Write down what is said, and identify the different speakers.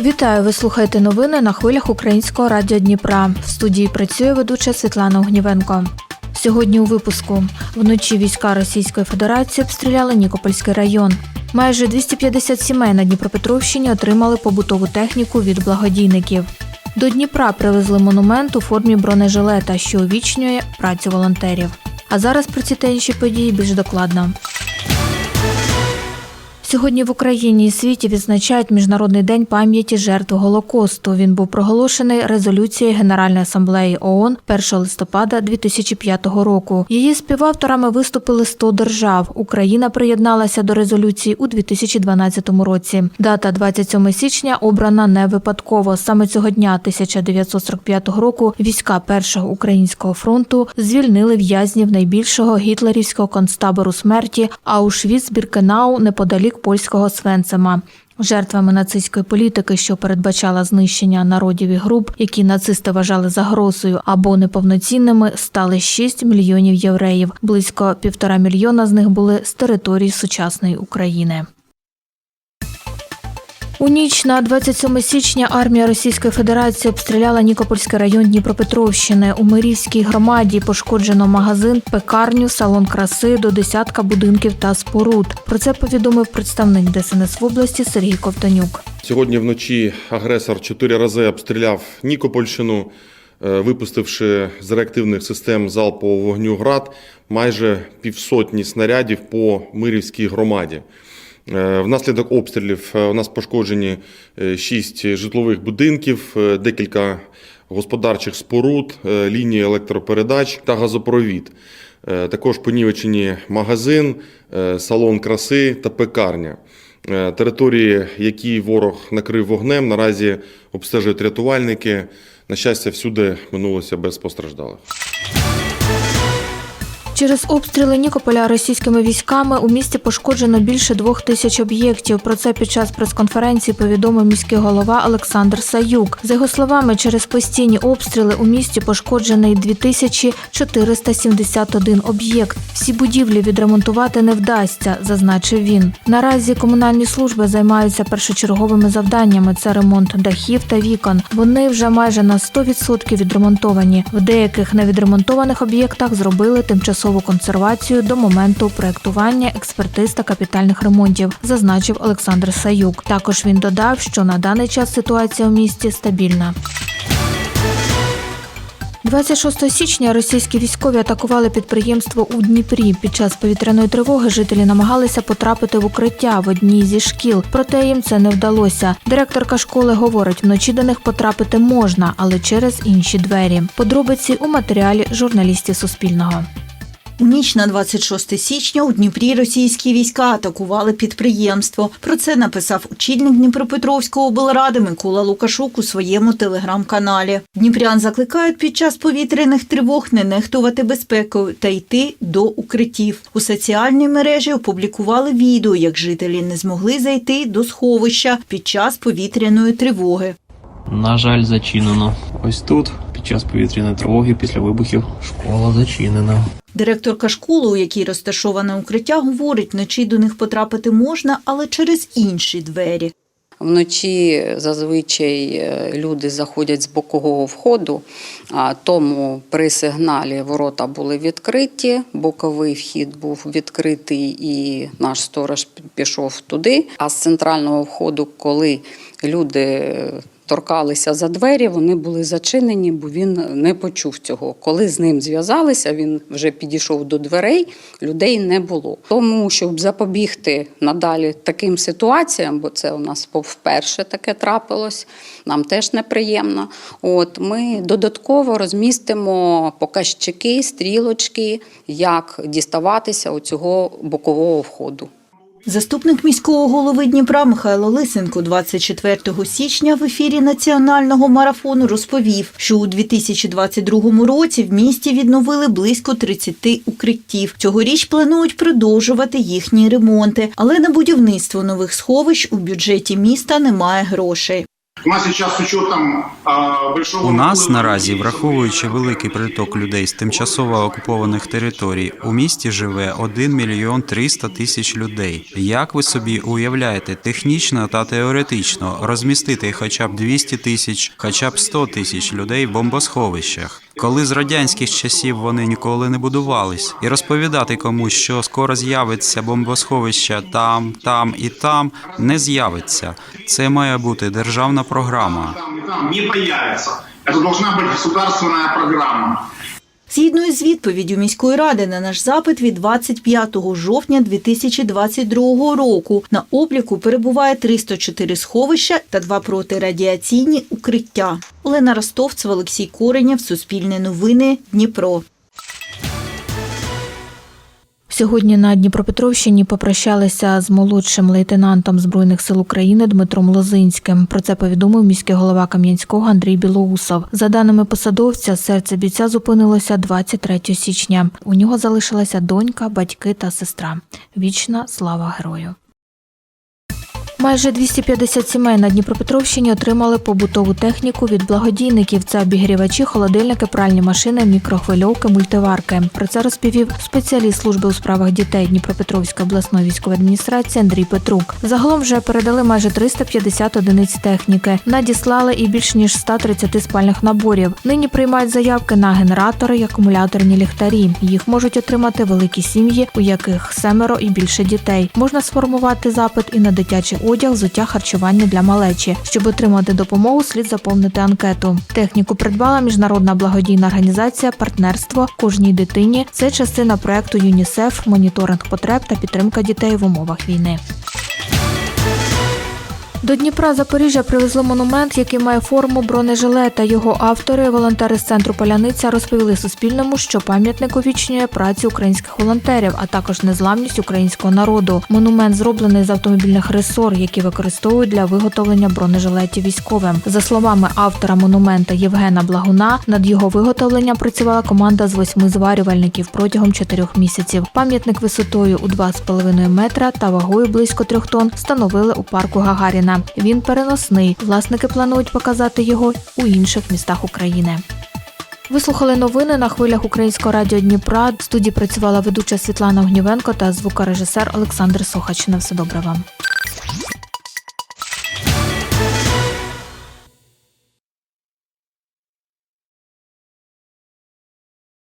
Speaker 1: Вітаю! Ви слухаєте новини на хвилях Українського радіо Дніпра. В студії працює ведуча Світлана Огнівенко. Сьогодні у випуску вночі війська Російської Федерації обстріляли Нікопольський район. Майже 250 сімей на Дніпропетровщині отримали побутову техніку від благодійників. До Дніпра привезли монумент у формі бронежилета, що увічнює працю волонтерів. А зараз про ці та інші події більш докладно. Сьогодні в Україні і світі відзначають Міжнародний день пам'яті жертв Голокосту. Він був проголошений резолюцією Генеральної асамблеї ООН 1 листопада 2005 року. Її співавторами виступили 100 держав. Україна приєдналася до резолюції у 2012 році. Дата 27 січня обрана не випадково. Саме цього дня 1945 року війська Першого українського фронту звільнили в'язнів найбільшого гітлерівського концтабору смерті Аушвіц-Біркенау неподалік польського Свенцема. Жертвами нацистської політики, що передбачала знищення народів і груп, які нацисти вважали загрозою або неповноцінними, стали 6 мільйонів євреїв. Близько півтора мільйона з них були з території сучасної України. У ніч на 27 січня армія Російської Федерації обстріляла Нікопольський район Дніпропетровщини. У Мирівській громаді пошкоджено магазин, пекарню, салон краси до десятка будинків та споруд. Про це повідомив представник ДСНС в області Сергій Ковтонюк.
Speaker 2: Сьогодні вночі агресор чотири рази обстріляв Нікопольщину, е, випустивши з реактивних систем залпового вогню град майже півсотні снарядів по Мирівській громаді. Е, Внаслідок обстрілів е, у нас пошкоджені е, шість житлових будинків, декілька господарчих споруд, лінії електропередач та газопровід. Також понівечені магазин, салон краси та пекарня. Території, які ворог накрив вогнем, наразі обстежують рятувальники. На щастя, всюди минулося без постраждалих.
Speaker 1: Через обстріли Нікополя російськими військами у місті пошкоджено більше двох тисяч об'єктів. Про це під час прес-конференції повідомив міський голова Олександр Саюк. За його словами, через постійні обстріли у місті пошкоджений 2471 об'єкт. Всі будівлі відремонтувати не вдасться, зазначив він. Наразі комунальні служби займаються першочерговими завданнями. Це ремонт дахів та вікон. Вони вже майже на 100% відремонтовані. В деяких невідремонтованих об'єктах зробили тимчасову консервацію до моменту проектування, експертиз та капітальних ремонтів, зазначив Олександр Саюк. Також він додав, що на даний час ситуація у місті стабільна. 26 січня російські військові атакували підприємство у Дніпрі. Під час повітряної тривоги жителі намагалися потрапити в укриття в одній зі шкіл, проте їм це не вдалося. Директорка школи говорить, вночі до них потрапити можна, але через інші двері. Подробиці у матеріалі журналістів Суспільного.
Speaker 3: У ніч на 26 січня у Дніпрі російські війська атакували підприємство. Про це написав очільник Дніпропетровської облради Микола Лукашук у своєму телеграм-каналі. Дніпрян закликають під час повітряних тривог не нехтувати безпекою та йти до укриттів. У соціальній мережі опублікували відео, як жителі не змогли зайти до сховища під час повітряної тривоги.
Speaker 4: На жаль, зачинено. Ось тут, під час повітряної тривоги, після вибухів, школа зачинена.
Speaker 3: Директорка школи, у якій розташоване укриття, говорить, вночі до них потрапити можна, але через інші двері.
Speaker 5: Вночі зазвичай е, люди заходять з бокового входу, а тому при сигналі ворота були відкриті, боковий вхід був відкритий і наш сторож пішов туди. А з центрального входу, коли люди торкалися за двері, вони були зачинені, бо він не почув цього. Коли з ним зв'язалися, він вже підійшов до дверей, людей не було. Тому, щоб запобігти надалі таким ситуаціям, бо це у нас вперше таке трапилось, нам теж неприємно. От ми додатково розмістимо показчики, стрілочки, як діставатися оцього бокового входу.
Speaker 3: Заступник міського голови Дніпра Михайло Лисенко 24 січня в ефірі національного марафону розповів, що у 2022 році в місті відновили близько 30 укриттів. Цьогоріч планують продовжувати їхні ремонти, але на будівництво нових сховищ у бюджеті міста немає грошей.
Speaker 6: У нас
Speaker 7: наразі, враховуючи великий приток людей з тимчасово окупованих територій, у місті живе 1 мільйон 300 тисяч людей. Як ви собі уявляєте, технічно та теоретично розмістити хоча б 200 тисяч, хоча б 100 тисяч людей в бомбосховищах? Коли з радянських часів вони ніколи не будувались, і розповідати комусь, що скоро з'явиться бомбосховище там, там і там, не з'явиться. Це має бути державна програма.
Speaker 6: там і там не появиться. Це должна бути державна программа.
Speaker 3: Згідно із відповіддю міської ради на наш запит від 25 жовтня 2022 року на обліку перебуває 304 сховища та два протирадіаційні укриття. Олена Ростовцева, Олексій Коренєв, Суспільне новини, Дніпро.
Speaker 1: Сьогодні на Дніпропетровщині попрощалися з молодшим лейтенантом Збройних сил України Дмитром Лозинським. Про це повідомив міський голова Кам'янського Андрій Білоусов. За даними посадовця, серце бійця зупинилося 23 січня. У нього залишилася донька, батьки та сестра. Вічна слава герою. Майже 250 сімей на Дніпропетровщині отримали побутову техніку від благодійників. Це обігрівачі, холодильники, пральні машини, мікрохвильовки, мультиварки. Про це розповів спеціаліст служби у справах дітей Дніпропетровської обласної військової адміністрації Андрій Петрук. Загалом вже передали майже 350 одиниць техніки. Надіслали і більш ніж 130 спальних наборів. Нині приймають заявки на генератори і акумуляторні ліхтарі. Їх можуть отримати великі сім'ї, у яких семеро і більше дітей. Можна сформувати запит і на дитячий одяг, взуття, харчування для малечі. Щоб отримати допомогу, слід заповнити анкету. Техніку придбала міжнародна благодійна організація Партнерство кожній дитині. Це частина проекту ЮНІСЕФ, моніторинг потреб та підтримка дітей в умовах війни. До Дніпра Запоріжжя привезли монумент, який має форму бронежилета. Його автори, волонтери з центру Поляниця, розповіли Суспільному, що пам'ятник увічнює працю українських волонтерів, а також незламність українського народу. Монумент зроблений з автомобільних ресор, які використовують для виготовлення бронежилетів військовим. За словами автора монумента Євгена Благуна, над його виготовленням працювала команда з восьми зварювальників протягом чотирьох місяців. Пам'ятник висотою у 2,5 метра та вагою близько трьох тонн встановили у парку Гагаріна. Він переносний. Власники планують показати його у інших містах України. Вислухали новини на хвилях Українського радіо Дніпра. В студії працювала ведуча Світлана Гнівенко та звукорежисер Олександр Сохач. На все добре вам.